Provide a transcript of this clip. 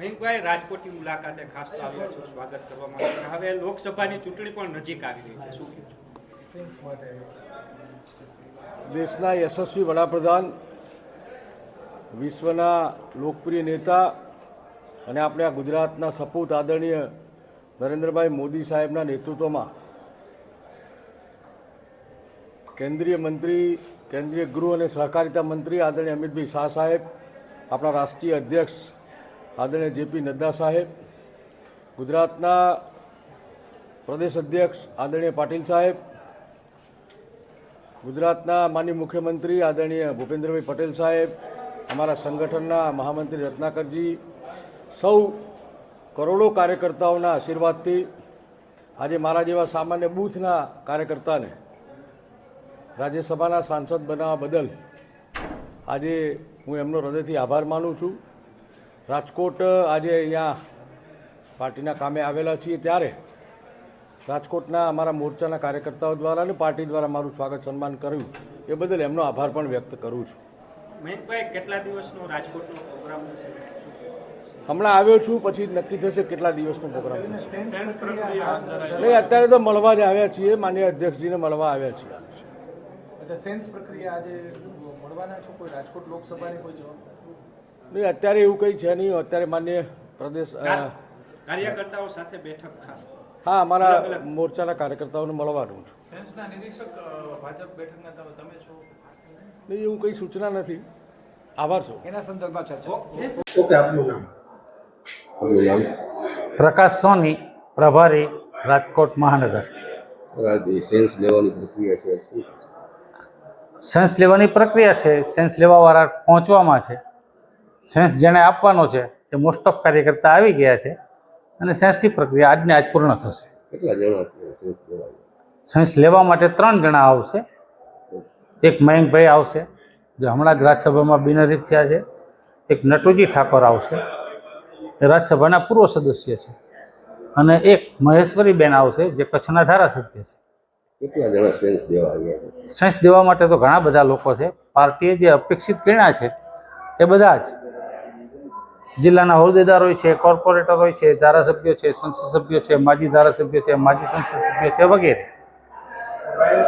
મયંકભાઈ રાજકોટની મુલાકાતે ખાસ તો આવ્યા છો સ્વાગત કરવા માટે હવે લોકસભાની ચૂંટણી પણ નજીક આવી રહી છે. દેશના યશસ્વી વડાપ્રધાન, વિશ્વના લોકપ્રિય નેતા અને આપણે આ ગુજરાતના સપૂત આદરણીય નરેન્દ્રભાઈ મોદી સાહેબના નેતૃત્વમાં કેન્દ્રીય મંત્રી, કેન્દ્રીય ગૃહ અને સહકારિતા મંત્રી આદરણીય અમિતભાઈ શાહ સાહેબ, આપણા રાષ્ટ્રીય અધ્યક્ષ આદરણીય જેપી નડ્ડા સાહેબ, ગુજરાતના પ્રદેશ અધ્યક્ષ આદરણીય પાટીલ સાહેબ, ગુજરાતના માનનીય મુખ્યમંત્રી આદરણીય ભૂપેન્દ્રભાઈ પટેલ સાહેબ, અમારા સંગઠનના મહામંત્રી રત્નાકરજી, સૌ કરોડો કાર્યકર્તાઓના આશીર્વાદથી આજે મારા જેવા સામાન્ય બૂથના કાર્યકર્તાને રાજ્યસભાના સાંસદ બનાવવા બદલ આજે હું એમનો હૃદયથી આભાર માનું છું. રાજકોટ આજે અહીંયા પાર્ટીના કામે આવેલા છીએ ત્યારે રાજકોટના અમારા મોરચાના કાર્યકર્તાઓ દ્વારા અને પાર્ટી દ્વારા મારું સ્વાગત સન્માન કર્યું. એ બદલ એમનો આભાર પણ વ્યક્ત કરું છું. મયંકભાઈ કેટલા દિવસનો રાજકોટનો પ્રોગ્રામ હશે હમણાં આવ્યો છું પછી નક્કી થશે કેટલા દિવસનો પ્રોગ્રામ થશે. નહીં અત્યારે તો મળવા જ આવ્યા છીએ માન્ય અધ્યક્ષજીને મળવા આવ્યા છીએ. સેન્સ પ્રક્રિયા આજે મળવાના છો? કોઈ રાજકોટ લોકસભાની કોઈ જવાબ? નહીં અત્યારે એવું કંઈ છે નહીં. અત્યારે માન્ય પ્રદેશ કાર્યકર્તાઓ સાથે બેઠક ખાસ. હા અમારા મોરચાના કાર્યકર્તાઓને મળવાનું છું. સેન્સના નિરીક્ષક અ, ભાજપ બેઠકના તમે તમે છો? નહીં એવું કંઈ સૂચના નથી. આભાર છો. એના સંદર્ભમાં ચર્ચા. ઓકે આપનું નામ? પ્રકાશ સોની પ્રભારી રાજકોટ મહાનગર. સેન્સ લેવાની પ્રક્રિયા છે? સેન્સ લેવાની પ્રક્રિયા છે. સેન્સ લેવાવાળા પહોંચવામાં છે. સેન્સ જેણે આપવાનો છે એ મોસ્ટ ઓફ કાર્યકર્તા આવી ગયા છે અને સેન્સની પ્રક્રિયા આજને આજ પૂર્ણ થશે. કેટલા જણા સેન્સ લેવા માટે ત્રણ જણા આવશે. એક મયંકભાઈ આવશે જે હમણાં જ રાજ્યસભામાં બિનહરીફ થયા છે. એક નટુજી ઠાકોર આવશે એ રાજ્યસભાના પૂર્વ સદસ્ય છે. અને એક મહેશ્વરીબેન આવશે જે કચ્છના ધારાસભ્ય છે. કેટલા જણા સેન્સ દેવા આવ્યા સેન્સ દેવા માટે તો ઘણા બધા લોકો છે. પાર્ટીએ જે અપેક્ષિત કર્યા છે એ બધા જ જિલ્લાના હોદ્દેદાર હોય છે, કોર્પોરેટર હોય છે, ધારાસભ્યો છે, સંસદ સભ્યો છે, માજી ધારાસભ્યો છે, માજી સંસદ સભ્યો છે વગેરે.